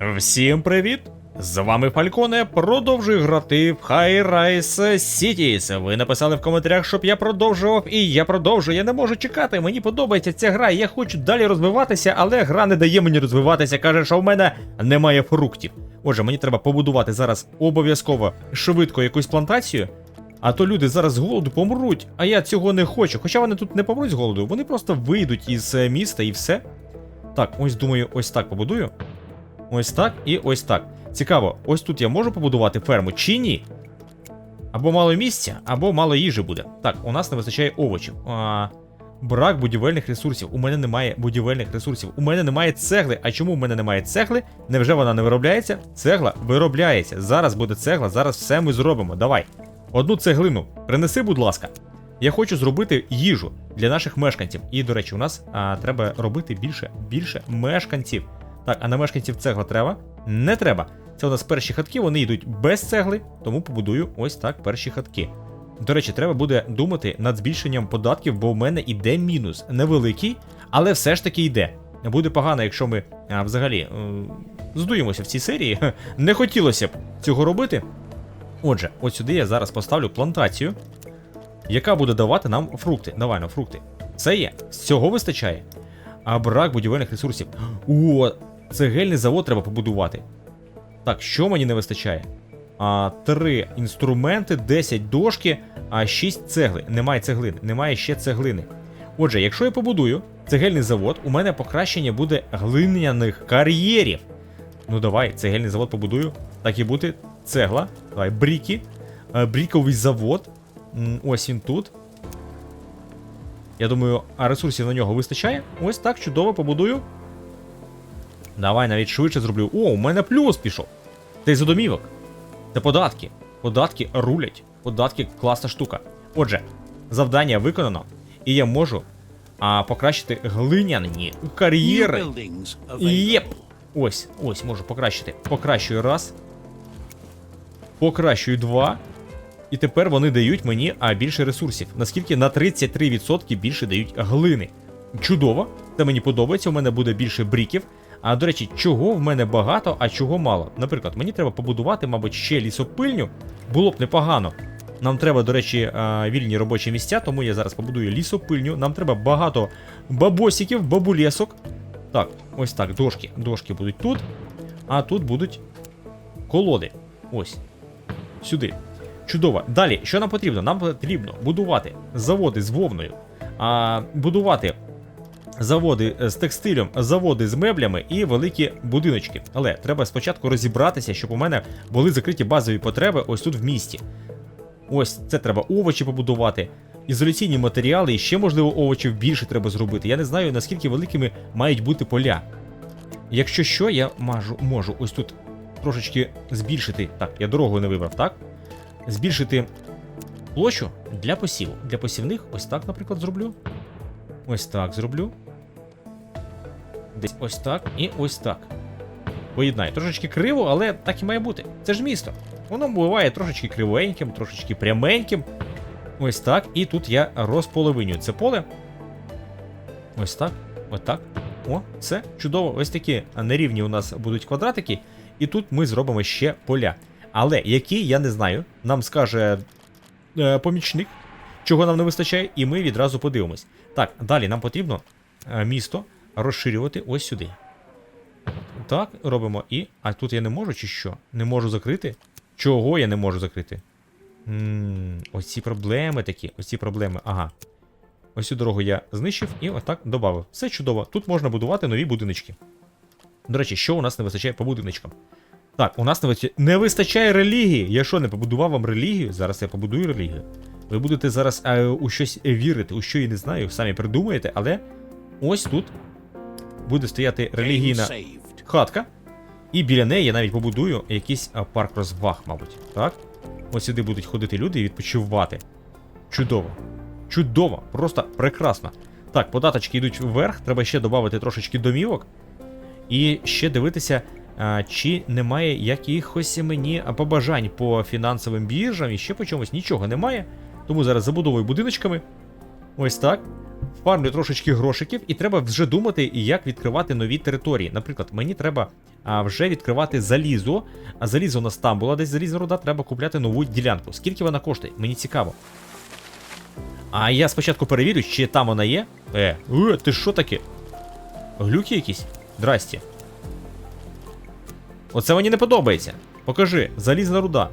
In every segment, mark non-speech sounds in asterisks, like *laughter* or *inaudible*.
Всім привіт! З вами Фальконе. Продовжую грати в High Rise Cities. Ви написали в коментарях, щоб я продовжував, і я продовжую. Я не можу чекати. Мені подобається ця гра. Я хочу далі розвиватися, але гра не дає мені розвиватися. каже, що в мене немає фруктів. Отже, мені треба побудувати зараз обов'язково швидко якусь плантацію. А то люди зараз з голоду помруть, а я цього не хочу. Хоча вони тут не помруть з голоду, вони просто вийдуть із е, міста і все. Так, ось думаю, ось так побудую. Ось так і ось так. Цікаво, ось тут я можу побудувати ферму чи ні? Або мало місця, або мало їжі буде. Так, у нас не вистачає овочів. А, брак будівельних ресурсів. У мене немає будівельних ресурсів. У мене немає цегли. А чому в мене немає цегли? Невже вона не виробляється? Цегла виробляється. Зараз буде цегла, зараз все ми зробимо. Давай. Одну цеглину. Принеси, будь ласка. Я хочу зробити їжу для наших мешканців. І, до речі, у нас а, треба робити більше, більше мешканців. Так, а на мешканців цегла треба? Не треба. Це у нас перші хатки, вони йдуть без цегли, тому побудую ось так перші хатки. До речі, треба буде думати над збільшенням податків, бо в мене йде мінус. Невеликий, але все ж таки йде. Буде погано, якщо ми а, взагалі е, здуємося в цій серії. *laughs* Не хотілося б цього робити. Отже, от сюди я зараз поставлю плантацію, яка буде давати нам фрукти. Давай на фрукти. Це є. Цього вистачає. А брак будівельних ресурсів. О, цегельний завод треба побудувати. Так, що мені не вистачає? А, Три інструменти, 10 дошки, а 6 цегли. Немає цеглини, немає ще цеглини. Отже, якщо я побудую цегельний завод, у мене покращення буде глиняних кар'єрів. Ну давай, цегельний завод побудую. Так і бути. Цегла. Давай, бріки. Бріковий завод. Ось він тут. Я думаю, а ресурсів на нього вистачає. Ось так чудово побудую. Давай навіть швидше зроблю. О, у мене плюс пішов. Це із домівок. Це податки. Податки рулять. Податки класна штука. Отже, завдання виконано, і я можу а, покращити глиняні кар'єри. Єп! Ось, ось, можу покращити. Покращую раз. Покращую два. І тепер вони дають мені а, більше ресурсів. Наскільки на 33% більше дають глини. Чудово, це мені подобається. У мене буде більше бріків. А до речі, чого в мене багато, а чого мало. Наприклад, мені треба побудувати, мабуть, ще лісопильню. Було б непогано. Нам треба, до речі, вільні робочі місця, тому я зараз побудую лісопильню. Нам треба багато бабосиків, бабулєсок. Так, ось так, дошки. Дошки будуть тут. А тут будуть колоди. Ось. Сюди. Чудово. Далі, що нам потрібно? Нам потрібно будувати заводи з вовною, а, будувати заводи з текстилем, заводи з меблями і великі будиночки. Але треба спочатку розібратися, щоб у мене були закриті базові потреби ось тут в місті. Ось це треба овочі побудувати. Ізоляційні матеріали, і ще, можливо, овочів більше треба зробити. Я не знаю, наскільки великими мають бути поля. Якщо що, я мажу, можу ось тут трошечки збільшити. Так, я дорогу не вибрав, так? Збільшити площу для посіву. Для посівних ось так, наприклад, зроблю. Ось так зроблю. Десь ось так і ось так. Поєднаю. Трошечки криво, але так і має бути. Це ж місто. Воно буває трошечки кривеньким, трошечки пряменьким. Ось так. І тут я розполовинюю це поле. Ось так. Ось так. О, все чудово. Ось такі нерівні у нас будуть квадратики. І тут ми зробимо ще поля. Але які, я не знаю. Нам скаже е, помічник, чого нам не вистачає, і ми відразу подивимось. Так, далі нам потрібно е, місто розширювати ось сюди. Так, робимо і. А тут я не можу, чи що? Не можу закрити? Чого я не можу закрити? Ммм, ось ці проблеми такі, ось ці проблеми. Ага. Ось цю дорогу я знищив і отак додав. Все чудово. Тут можна будувати нові будиночки. До речі, що у нас не вистачає по будиночкам? Так, у нас не вистачає, не вистачає релігії. Я що, не побудував вам релігію? Зараз я побудую релігію. Ви будете зараз е, у щось вірити, у що я не знаю, самі придумаєте, але ось тут буде стояти релігійна хатка. І біля неї я навіть побудую якийсь парк розваг, мабуть. Так? Ось сюди будуть ходити люди і відпочивати. Чудово. Чудово, просто прекрасно. Так, податочки йдуть вверх, треба ще додати трошечки домівок. І ще дивитися, чи немає якихось мені побажань по фінансовим біржам і ще по чомусь нічого немає. Тому зараз забудовую будиночками. Ось так. Фармлю трошечки грошиків, і треба вже думати, як відкривати нові території. Наприклад, мені треба а, вже відкривати залізо. А залізо у нас там була десь залізна руда, треба купляти нову ділянку. Скільки вона коштує? Мені цікаво. А я спочатку перевірю, чи там вона є. Е, е ти що таке? Глюки якісь? Здрасте. Оце мені не подобається. Покажи, залізна руда.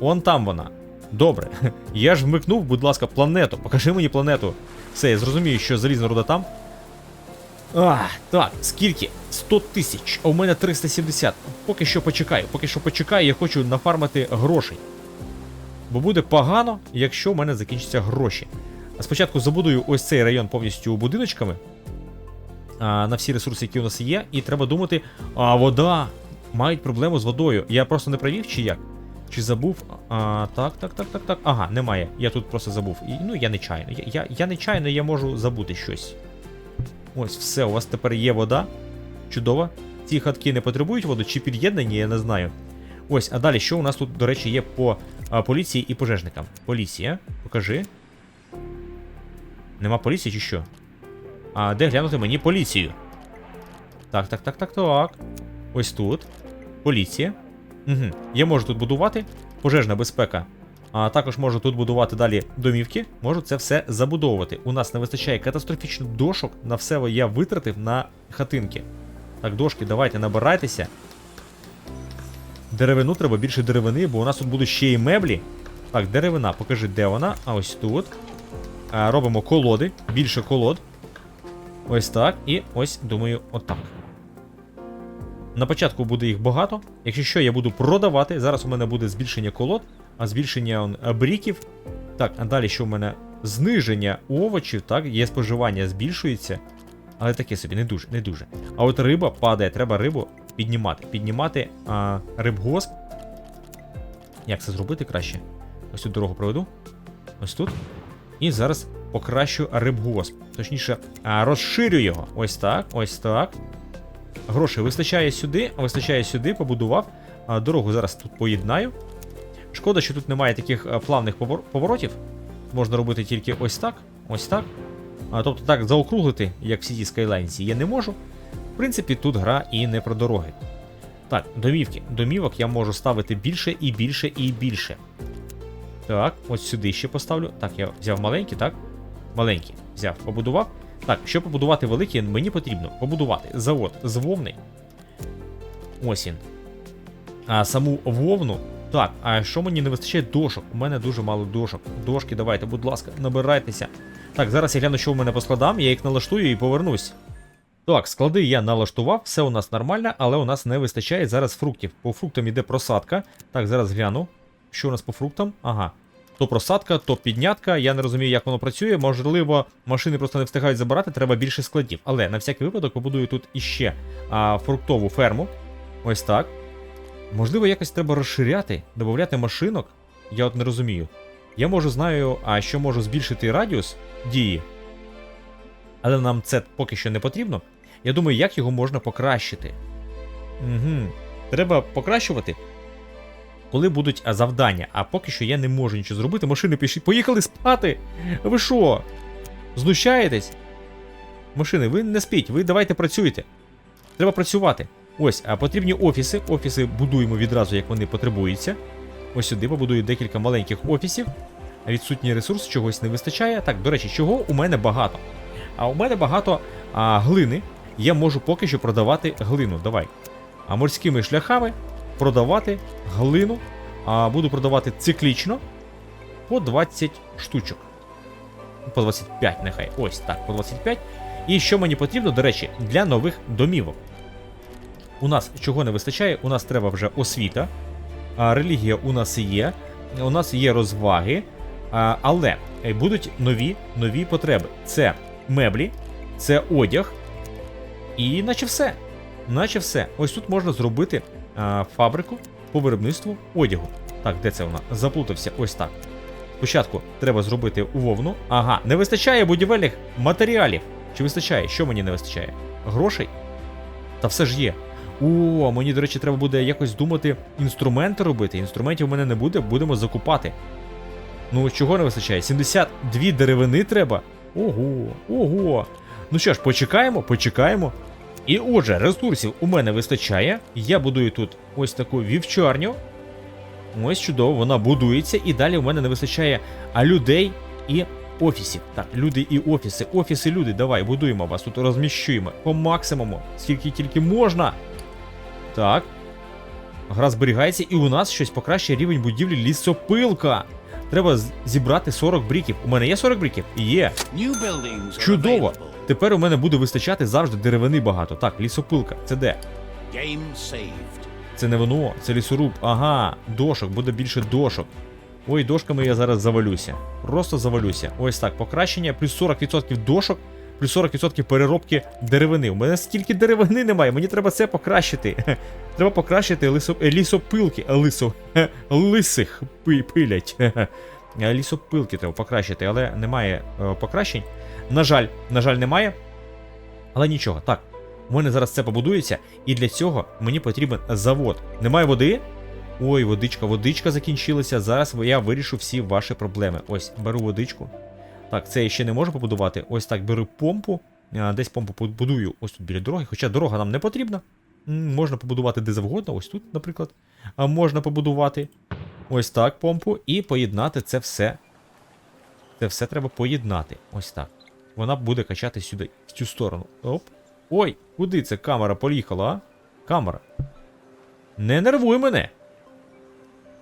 Он там вона. Добре. *laughs* Я ж вмикнув, будь ласка, планету. Покажи мені планету. Все, я зрозумію, що залізна руда там. А, так, скільки? 100 тисяч, а у мене 370. Поки що почекаю, поки що почекаю, я хочу нафармити грошей. Бо буде погано, якщо в мене закінчаться гроші. Спочатку забудую ось цей район повністю будиночками. А, на всі ресурси, які у нас є, і треба думати, а вода. Мають проблему з водою. Я просто не провів чи як? Чи забув? А, Так, так, так, так, так. Ага, немає. Я тут просто забув. І, ну, я нечайно. Я, я, я нечайно я можу забути щось. Ось, все, у вас тепер є вода. Чудово. Ці хатки не потребують воду, чи під'єднані, я не знаю. Ось, а далі, що у нас тут, до речі, є по а, поліції і пожежникам? Поліція, покажи. Нема поліції чи що? А де глянути мені поліцію? Так, так, так, так, так. Ось тут. Поліція. Угу. Я можу тут будувати. Пожежна безпека. А також можу тут будувати далі домівки. Можу це все забудовувати. У нас не вистачає катастрофічно дошок. На все я витратив на хатинки. Так, дошки, давайте набирайтеся. Деревину треба більше деревини, бо у нас тут будуть ще й меблі. Так, деревина, покажи, де вона. А ось тут. А, робимо колоди, більше колод. Ось так. І ось, думаю, отак. На початку буде їх багато. Якщо що, я буду продавати. Зараз у мене буде збільшення колод, а збільшення он, бріків. Так, а далі що в мене? Зниження овочів, так, є споживання, збільшується. Але таке собі, не дуже, не дуже. А от риба падає, треба рибу піднімати. Піднімати а, рибгосп. Як це зробити краще? Ось тут дорогу проведу. Ось тут. І зараз покращу рибгосп. Точніше, розширю його. Ось так, ось так. Грошей вистачає сюди, вистачає сюди, побудував. Дорогу зараз тут поєднаю. Шкода, що тут немає таких плавних поворотів. Можна робити тільки ось так, ось так. Тобто так заокруглити, як всі ті скайлайнці, я не можу. В принципі, тут гра і не про дороги. Так, домівки. Домівок я можу ставити більше і більше і більше. Так, ось сюди ще поставлю. Так, я взяв маленькі, так? Маленькі. Взяв, побудував. Так, щоб побудувати великі, мені потрібно побудувати завод з вовни. Ось він. А саму вовну. Так, а що мені не вистачає дошок? У мене дуже мало дошок. Дошки, давайте, будь ласка, набирайтеся. Так, зараз я гляну, що в мене по складам, я їх налаштую і повернусь. Так, склади я налаштував, все у нас нормально, але у нас не вистачає зараз фруктів. По фруктам іде просадка. Так, зараз гляну. Що у нас по фруктам? Ага. То просадка, то піднятка. Я не розумію, як воно працює. Можливо, машини просто не встигають забирати, треба більше складів. Але на всякий випадок побудую тут іще а, фруктову ферму. Ось так. Можливо, якось треба розширяти, додати машинок. Я от не розумію. Я можу знаю, а що можу збільшити радіус дії. Але нам це поки що не потрібно. Я думаю, як його можна покращити. Угу. Треба покращувати. Коли будуть завдання, а поки що я не можу нічого зробити. Машини пішли. Поїхали спати! Ви що? Знущаєтесь? Машини, ви не спіть, ви давайте працюйте. Треба працювати. Ось, а потрібні офіси. Офіси будуємо відразу, як вони потребуються. Ось сюди побудую декілька маленьких офісів. Відсутній ресурс, чогось не вистачає. Так, до речі, чого у мене багато. А у мене багато а, глини. Я можу поки що продавати глину. Давай. А морськими шляхами продавати глину. А буду продавати циклічно по 20 штучок. По 25, нехай. Ось так, по 25. І що мені потрібно, до речі, для нових домівок. У нас чого не вистачає? У нас треба вже освіта. А, релігія у нас є. У нас є розваги. А, але е, будуть нові нові потреби. Це меблі, це одяг. І наче все. Наче все. Ось тут можна зробити фабрику по виробництву одягу. Так, де це вона? Заплутався. Ось так. Спочатку треба зробити вовну. Ага, не вистачає будівельних матеріалів. Чи вистачає? Що мені не вистачає? Грошей? Та все ж є. О, мені, до речі, треба буде якось думати інструменти робити. Інструментів у мене не буде, будемо закупати. Ну, чого не вистачає? 72 деревини треба. Ого, ого. Ну що ж, почекаємо, почекаємо. І отже, ресурсів у мене вистачає. Я будую тут ось таку вівчарню. Ось чудово, вона будується, і далі у мене не вистачає а людей і офісів. Так, люди і офіси. Офіси, люди, давай, будуємо вас, тут розміщуємо по максимуму, скільки тільки можна. Так. Гра зберігається, і у нас щось покращує рівень будівлі лісопилка. Треба зібрати 40 бріків. У мене є 40 бріків? Є. Чудово. Тепер у мене буде вистачати завжди деревини багато. Так, лісопилка. Це де? Це не воно, це лісоруб. Ага, дошок, буде більше дошок. Ой, дошками я зараз завалюся. Просто завалюся. Ось так, покращення, плюс 40% дошок, плюс 40% переробки деревини. У мене стільки деревини немає, мені треба це покращити. *laughs* Треба покращити лисо... е, лісопилки. е, Лисо... е, Лисих пилять. *laughs* Лісопилки треба покращити, але немає покращень. На жаль, на жаль, немає. Але нічого. Так, у мене зараз це побудується, і для цього мені потрібен завод. Немає води? Ой, водичка, водичка закінчилася. Зараз я вирішу всі ваші проблеми. Ось, беру водичку. Так, це я ще не можу побудувати. Ось так беру помпу. Десь помпу побудую ось тут біля дороги, хоча дорога нам не потрібна. Можна побудувати де завгодно, ось тут, наприклад. А можна побудувати ось так помпу і поєднати це все. Це все треба поєднати. Ось так. Вона буде качати сюди, в цю сторону. Оп. Ой, куди це камера поїхала, а? Камера. Не нервуй мене.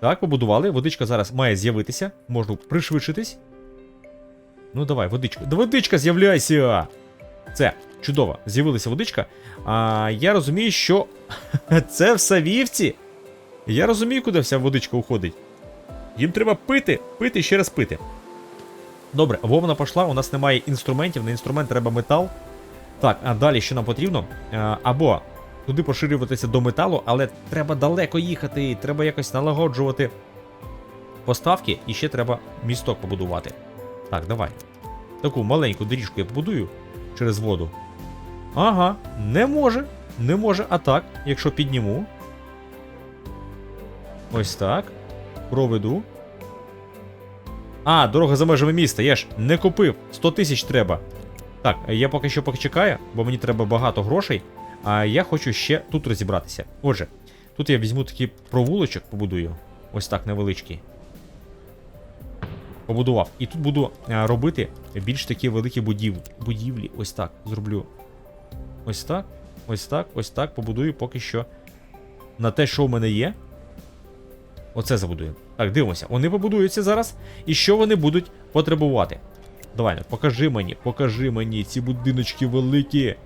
Так, побудували. Водичка зараз має з'явитися. Можна пришвидшитись. Ну давай, водичка. Да водичка з'являйся! Це, чудово, з'явилася водичка. А я розумію, що *laughs* це в Савівці. Я розумію, куди вся водичка уходить. Їм треба пити, пити ще раз пити. Добре, вовна пішла, у нас немає інструментів, на інструмент треба метал. Так, а далі що нам потрібно? Е, Або туди поширюватися до металу, але треба далеко їхати, треба якось налагоджувати поставки, і ще треба місток побудувати. Так, давай. Таку маленьку доріжку я побудую через воду. Ага, не може. Не може, а так, якщо підніму. Ось так. Проведу. А, дорога за межами міста, я ж не купив. 100 тисяч треба. Так, я поки що почекаю, бо мені треба багато грошей. А я хочу ще тут розібратися. Отже, тут я візьму такий провулочок, побудую. Ось так невеличкий. Побудував. І тут буду робити більш такі великі будів... будівлі. Ось так зроблю. Ось так, ось так, ось так. Побудую поки що на те, що в мене є. Оце забудуємо. Так, дивимося. Вони побудуються зараз. І що вони будуть потребувати? Давай, покажи мені, покажи мені ці будиночки великі.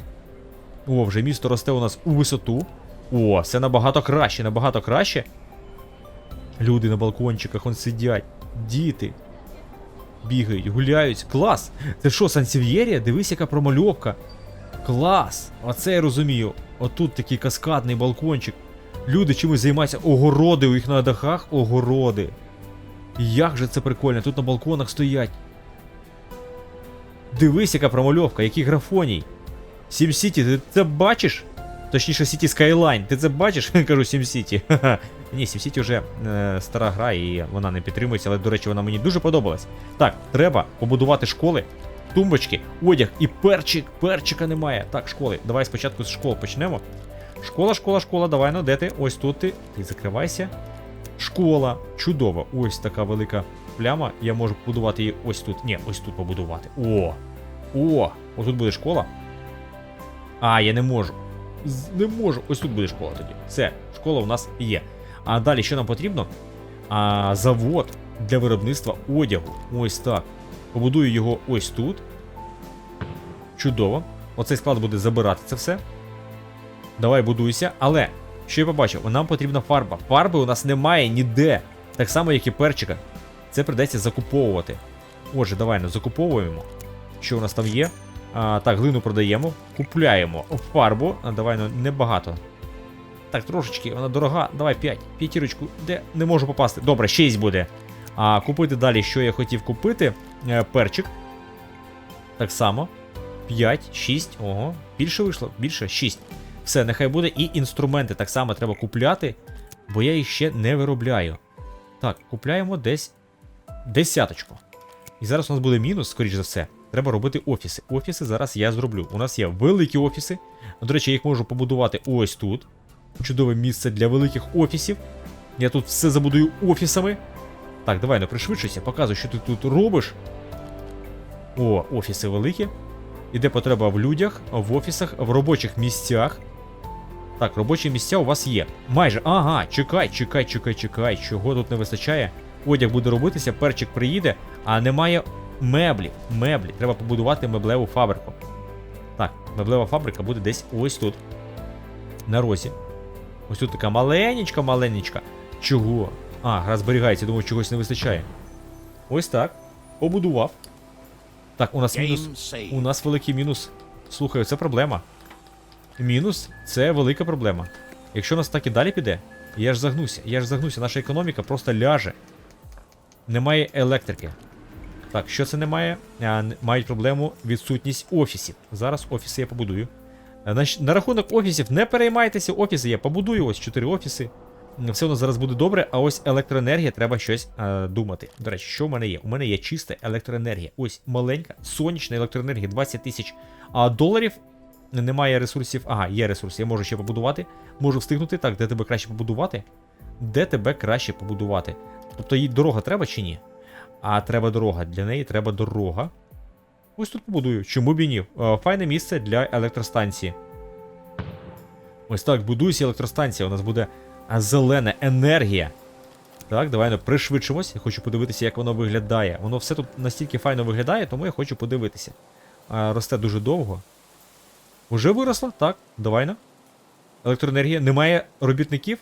О, вже місто росте у нас у висоту. О, все набагато краще, набагато краще. Люди на балкончиках он сидять. Діти. Бігають, гуляють. Клас! Це що, Сансів'єрія? Дивись, яка промальовка. Клас! Оце я розумію. Отут такий каскадний балкончик. Люди чимось займаються. Огороди у їх на дахах, огороди. Як же це прикольно, тут на балконах стоять. Дивись, яка промальовка, який графоній. Сім Сіті, ти це бачиш? Точніше, City Skyline, ти це бачиш? *laughs* Кажу Сім Сіті. *laughs* Ні, Сім Сіті вже е, стара гра і вона не підтримується, але, до речі, вона мені дуже подобалась. Так, треба побудувати школи, тумбочки, одяг і перчик. Перчика немає. Так, школи. Давай спочатку з школ почнемо. Школа, школа, школа, давай ну де ти? Ось тут ти. Ти закривайся. Школа. Чудово. Ось така велика пляма. Я можу побудувати її ось тут. Ні, ось тут побудувати. О! О! Ось буде школа. А, я не можу. Не можу. Ось тут буде школа тоді. Все, школа у нас є. А далі що нам потрібно? А, завод для виробництва одягу. Ось так. Побудую його ось тут. Чудово. Оцей склад буде забирати це все. Давай будуйся. Але, що я побачив, нам потрібна фарба. Фарби у нас немає ніде. Так само, як і перчика. Це придеться закуповувати. Отже, давай ну, закуповуємо. Що у нас там є? А, так, глину продаємо. Купляємо фарбу. А, давай ну, небагато. Так, трошечки, вона дорога. Давай 5. П'ятірочку. Де не можу попасти. Добре, 6 буде. А купити далі, що я хотів купити. Е, перчик. Так само. 5, 6. Ого. Більше вийшло? Більше 6. Все, нехай буде. І інструменти так само треба купляти, бо я їх ще не виробляю. Так, купляємо десь десяточку. І зараз у нас буде мінус, скоріш за все. треба робити офіси. Офіси зараз я зроблю. У нас є великі офіси. До речі, я їх можу побудувати ось тут. Чудове місце для великих офісів. Я тут все забудую офісами. Так, давай, ну пришвидшуйся, показуй, що ти тут робиш. О, офіси великі. Іде потреба в людях, в офісах, в робочих місцях. Так, робочі місця у вас є. Майже. Ага, чекай, чекай, чекай, чекай. Чого тут не вистачає? Одяг буде робитися, перчик приїде, а немає меблів. Меблі. Треба побудувати меблеву фабрику. Так, меблева фабрика буде десь ось тут. На розі. Ось тут така маленечка, маленечка. Чого? А, гра зберігається, думаю, чогось не вистачає. Ось так. Побудував. Так, у нас мінус. У нас великий мінус. Слухай, це проблема. Мінус це велика проблема. Якщо нас так і далі піде, я ж загнуся, я ж загнуся, наша економіка просто ляже. Немає електрики. Так, що це немає? А, мають проблему відсутність офісів. Зараз офіси я побудую. А, На, рахунок офісів не переймайтеся, офіси я побудую, ось 4 офіси. Все нас зараз буде добре, а ось електроенергія треба щось е, думати. До речі, що в мене є? У мене є чиста електроенергія. Ось маленька сонячна електроенергія, 20 тисяч а, доларів. Немає ресурсів. Ага, є ресурси, я можу ще побудувати. Можу встигнути. Так, де тебе краще побудувати? Де тебе краще побудувати? Тобто їй дорога треба чи ні? А треба дорога. Для неї треба дорога. Ось тут побудую. Чому б і ні? Е, Файне місце для електростанції. Ось так, будується електростанція. У нас буде зелена енергія. Так, давай ну, пришвидшимось. Я хочу подивитися, як воно виглядає. Воно все тут настільки файно виглядає, тому я хочу подивитися. А, росте дуже довго. Уже виросло? Так, давай на. Електроенергія. Немає робітників?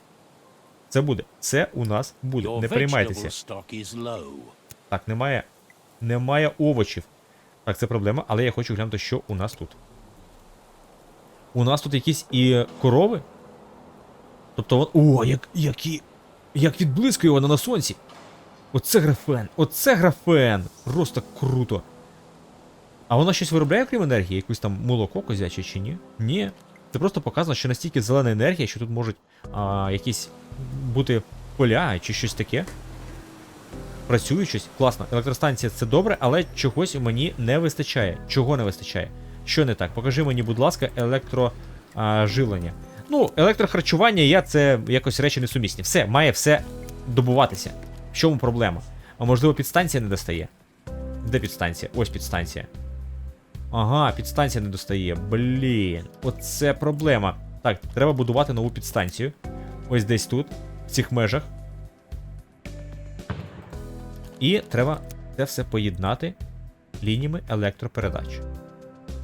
Це буде. Це у нас буде. Не low. Так, немає. Немає овочів. Так, це проблема, але я хочу глянути, що у нас тут. У нас тут якісь і корови. Тобто вон. О, як, які. Як відблискує вона на сонці. Оце графен. Оце графен. Просто круто. А вона щось виробляє, крім енергії? Якусь там молоко козяче чи ні? Ні. Це просто показано, що настільки зелена енергія, що тут можуть а, якісь бути поля чи щось таке. Працює щось. Класно. Електростанція це добре, але чогось мені не вистачає. Чого не вистачає? Що не так? Покажи мені, будь ласка, електроживлення. Ну, електрохарчування я це якось речі несумісні. Все, має все добуватися. В чому проблема? А можливо, підстанція не достає? Де підстанція? Ось підстанція. Ага, підстанція не достає. Блін, оце проблема. Так, треба будувати нову підстанцію. Ось десь тут, в цих межах. І треба це все поєднати лініями електропередач.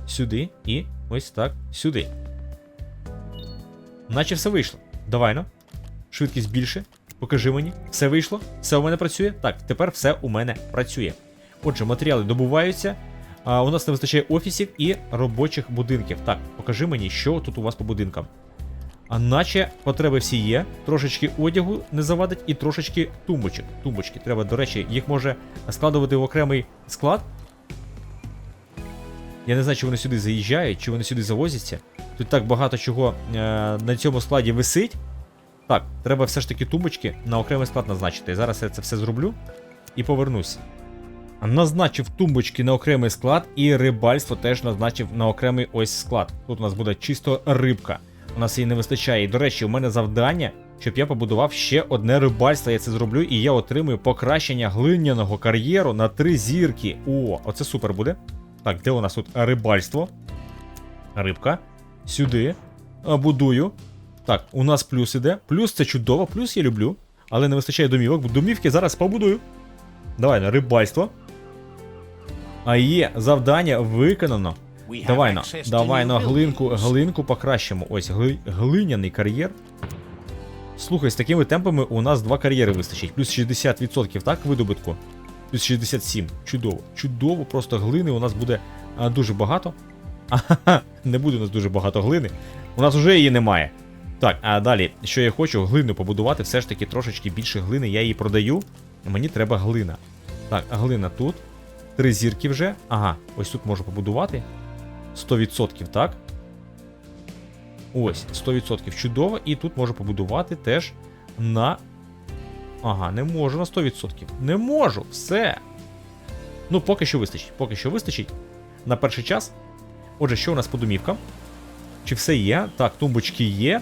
Сюди і ось так сюди. Наче все вийшло. Давай ну. Швидкість більше. Покажи мені. Все вийшло? Все у мене працює? Так, тепер все у мене працює. Отже, матеріали добуваються. А, у нас не вистачає офісів і робочих будинків. Так, покажи мені, що тут у вас по будинкам. А наче потреби всі є. Трошечки одягу не завадить і трошечки тумбочок. Тумбочки. Треба, до речі, їх може складувати в окремий склад. Я не знаю, чи вони сюди заїжджають, чи вони сюди завозяться. Тут так багато чого е, на цьому складі висить. Так, треба все ж таки тумбочки на окремий склад назначити. Зараз я це все зроблю і повернусь. Назначив тумбочки на окремий склад, і рибальство теж назначив на окремий ось склад. Тут у нас буде чисто рибка. У нас її не вистачає. І до речі, у мене завдання, щоб я побудував ще одне рибальство. Я це зроблю, і я отримую покращення глиняного кар'єру на три зірки. О, оце супер буде. Так, де у нас тут рибальство? Рибка. Сюди. Будую. Так, у нас плюс іде. Плюс це чудово, плюс я люблю. Але не вистачає домівок. Домівки зараз побудую. Давай рибальство. А є, завдання виконано. Давай на, давай на глинку, глинку покращимо. Ось гли, глиняний кар'єр. Слухай, з такими темпами у нас два кар'єри вистачить. Плюс 60%, так, видобутку? Плюс 67. Чудово. Чудово, просто глини у нас буде а, дуже багато. *laughs* Ахаха, не буде у нас дуже багато глини. У нас вже її немає. Так, а далі, що я хочу, глину побудувати, все ж таки трошечки більше глини, я її продаю. Мені треба глина. Так, глина тут. Три зірки вже. Ага, ось тут можу побудувати. 100%, так? Ось, 100% чудово. І тут можу побудувати теж на. Ага, не можу на 100%. Не можу, все. Ну, поки що вистачить. Поки що вистачить. На перший час. Отже, що у нас по домівкам? Чи все є? Так, тумбочки є,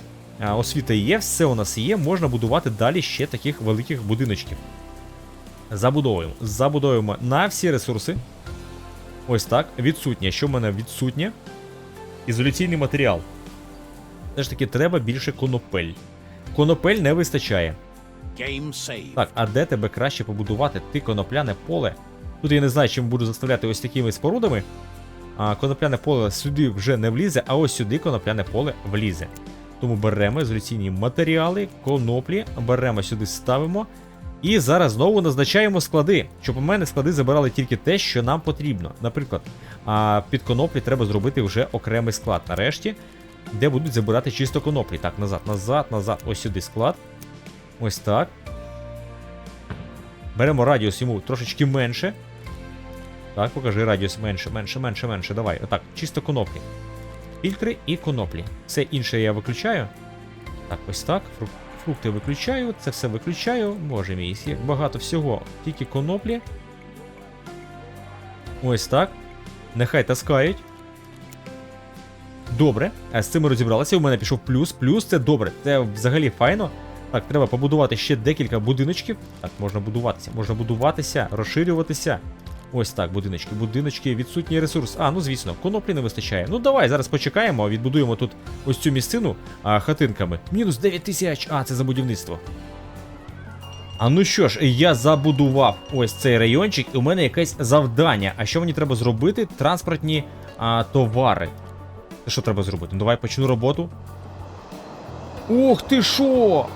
освіта є, все у нас є. Можна будувати далі ще таких великих будиночків. Забудовуємо. Забудовуємо на всі ресурси. Ось так. Відсутнє. Що в мене відсутнє? Ізоляційний матеріал. Все ж таки, треба більше конопель. Конопель не вистачає. Так, а де тебе краще побудувати? Ти конопляне поле. Тут я не знаю, чим буду заставляти ось такими спорудами. А конопляне поле сюди вже не влізе, а ось сюди конопляне поле влізе. Тому беремо ізоляційні матеріали, коноплі, беремо сюди, ставимо. І зараз знову назначаємо склади, щоб у мене склади забирали тільки те, що нам потрібно. Наприклад, під коноплі треба зробити вже окремий склад. Нарешті, де будуть забирати чисто коноплі. Так, назад, назад, назад. Ось сюди склад. Ось так. Беремо радіус йому трошечки менше. Так, покажи радіус менше, менше, менше, менше. Давай. Отак, чисто коноплі. Фільтри і коноплі. Все інше я виключаю. Так, ось так. Фру- Фрукти виключаю, це все виключаю. Боже мій, як багато всього. Тільки коноплі. Ось так. Нехай таскають. Добре. А з цим розібралися. У мене пішов плюс. Плюс це добре. Це взагалі файно. Так, треба побудувати ще декілька будиночків. Так, можна будуватися, можна будуватися, розширюватися. Ось так, будиночки, будиночки, відсутній ресурс. А, ну звісно, коноплі не вистачає. Ну давай, зараз почекаємо, відбудуємо тут ось цю місцину а, хатинками. Мінус 9 тисяч. А, це за будівництво. А ну що ж, я забудував ось цей райончик, і у мене якесь завдання. А що мені треба зробити? Транспортні а, товари. Що треба зробити? Ну давай почну роботу. Ох ти що!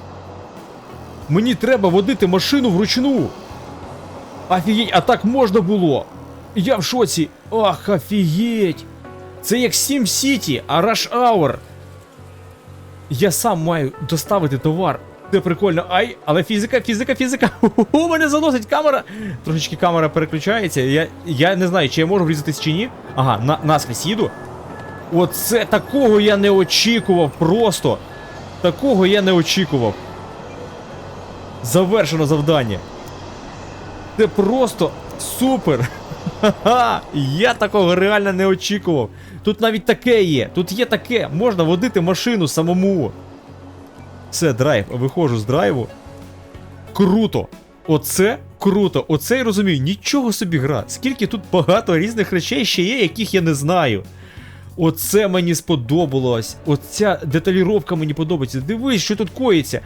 Мені треба водити машину вручну. Офігеть, а так можна було. Я в шоці. Ах, офігеть. Це як Sim City, а Rush Hour. Я сам маю доставити товар. Це прикольно. Ай, але фізика, фізика, фізика. У мене заносить камера. Трошечки камера переключається. Я, я не знаю, чи я можу врізатись чи ні. Ага, на, наскрізь їду. Оце такого я не очікував просто. Такого я не очікував. Завершено завдання. Це просто супер. *laughs* Я такого реально не очікував. Тут навіть таке є. Тут є таке. Можна водити машину самому. Все, драйв. Виходжу з драйву. Круто. Оце круто. Оце я розумію. Нічого собі гра. Скільки тут багато різних речей ще є, яких я не знаю. Оце мені сподобалось. Оця деталіровка мені подобається. Дивись, що тут коїться.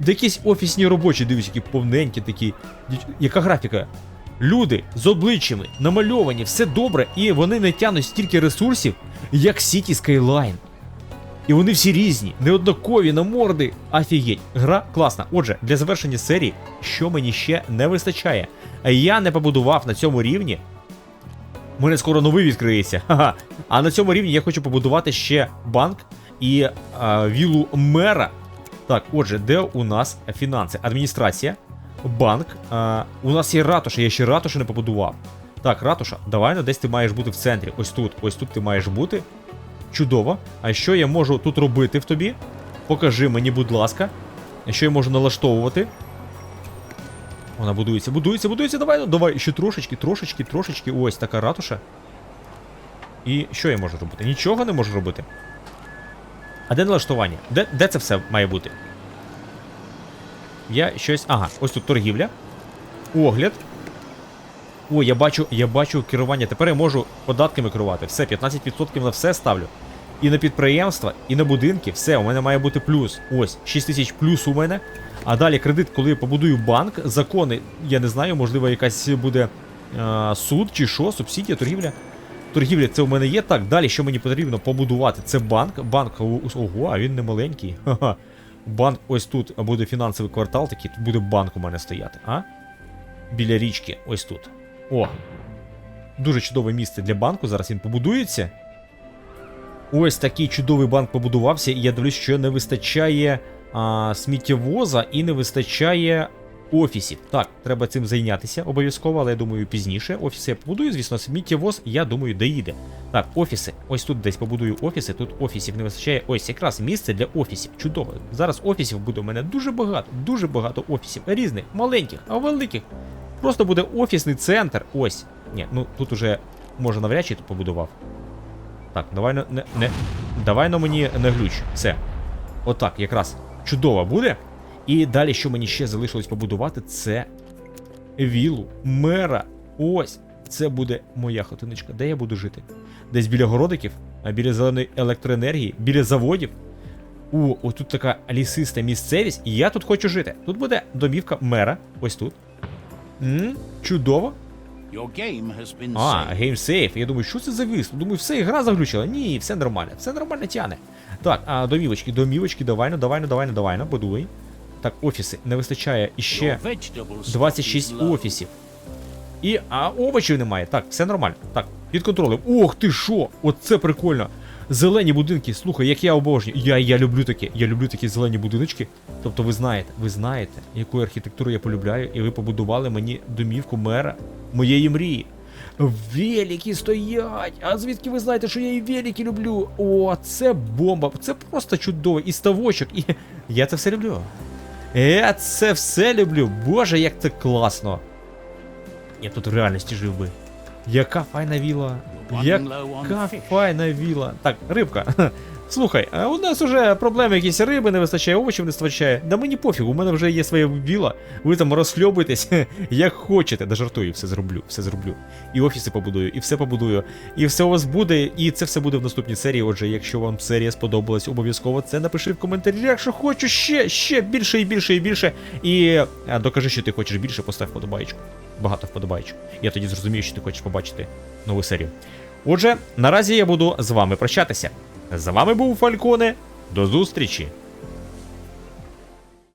Де якісь офісні робочі, дивись, які повненькі такі. Яка графіка? Люди з обличчями, намальовані, все добре, і вони не тянуть стільки ресурсів, як City Skyline. І вони всі різні, неоднакові на морди. Офігеть, гра класна. Отже, для завершення серії, що мені ще не вистачає. Я не побудував на цьому рівні. У мене скоро новий відкриється. *laughs* Ха-ха. А на цьому рівні я хочу побудувати ще банк і а, вілу мера. Так, отже, де у нас фінанси? Адміністрація, банк. А, у нас є ратуша, я ще ратушу не побудував. Так, ратуша, давай ну десь ти маєш бути в центрі. Ось тут, ось тут ти маєш бути. Чудово. А що я можу тут робити в тобі? Покажи мені, будь ласка. Що я можу налаштовувати? Вона будується, будується, будується. Давай, ну, давай, ще трошечки, трошечки, трошечки. Ось така ратуша. І що я можу робити? Нічого не можу робити. А де налаштування? Де, де це все має бути? Я щось. Ага, ось тут торгівля. Огляд. О, я бачу, я бачу керування. Тепер я можу податками керувати. Все, 15% на все ставлю. І на підприємства, і на будинки. Все, у мене має бути плюс. Ось, 6 тисяч плюс у мене. А далі кредит, коли я побудую банк, закони, я не знаю, можливо, якась буде е, суд чи що, субсидія, торгівля. Торгівля, це у мене є. Так, далі, що мені потрібно побудувати? Це банк. Банк, ого, а він не маленький. *laughs* Ха-ха. Банк, ось тут буде фінансовий квартал, такий, тут буде банк у мене стояти, а? Біля річки, ось тут. О. Дуже чудове місце для банку. Зараз він побудується. Ось такий чудовий банк побудувався, і я дивлюсь, що не вистачає а, сміттєвоза і не вистачає офісів. Так, треба цим зайнятися обов'язково, але я думаю, пізніше. Офіси я побудую, звісно, сміттєвоз, я думаю, доїде. Так, офіси. Ось тут десь побудую офіси, тут офісів не вистачає. Ось якраз місце для офісів. Чудово. Зараз офісів буде у мене дуже багато, дуже багато офісів. Різних, маленьких, а великих. Просто буде офісний центр. Ось. Ні, ну тут уже може навряд чи побудував. Так, давай не, не. Давай на мені не глюч. Все. Отак, якраз чудово буде. І далі, що мені ще залишилось побудувати, це вілу мера. Ось. Це буде моя хатиночка. Де я буду жити? Десь біля городиків, біля зеленої електроенергії, біля заводів. О, отут така лісиста місцевість, і я тут хочу жити. Тут буде домівка мера. Ось тут. м чудово. А. Game Safe. Я думаю, що це за вис? Думаю, все, гра заглючила. Ні, все нормально, все нормально тяне. Так, а домівочки, домівочки, давай, ну, давай, ну, давай, ну, давай, ну, будуй. Так, офіси. Не вистачає іще Your vegetable stock 26 офісів. І, а овочів немає. Так, все нормально. Так, під контролем. Ох ти що! Оце прикольно. Зелені будинки, слухай, як я обожнюю. Я, я люблю такі, я люблю такі зелені будиночки. Тобто ви знаєте, ви знаєте, яку архітектуру я полюбляю, і ви побудували мені домівку мера моєї мрії. Велики стоять! А звідки ви знаєте, що я і велики люблю? О, це бомба! Це просто чудово. І ставочок, і я це все люблю. Я це все люблю. Боже, як це класно. Я тут в реальності жив би. Яка файна віла. Яка файна віла. Так, рибка. Слухай, а у нас уже проблеми якісь риби не вистачає, овочів не вистачає. Да мені пофігу, у мене вже є своя віла. Ви там розхльобуєтесь, *laughs* як хочете. Да жартую, все зроблю, все зроблю. І офіси побудую, і все побудую. І все у вас буде, і це все буде в наступній серії. Отже, якщо вам серія сподобалась, обов'язково це напиши в коментарях, що хочу ще, ще більше і більше і більше. І а, докажи, що ти хочеш більше, постав вподобайку. Багато вподобайчик. Я тоді зрозумію, що ти хочеш побачити нову серію. Отже, наразі я буду з вами прощатися. З вами був Фальконе. До зустрічі!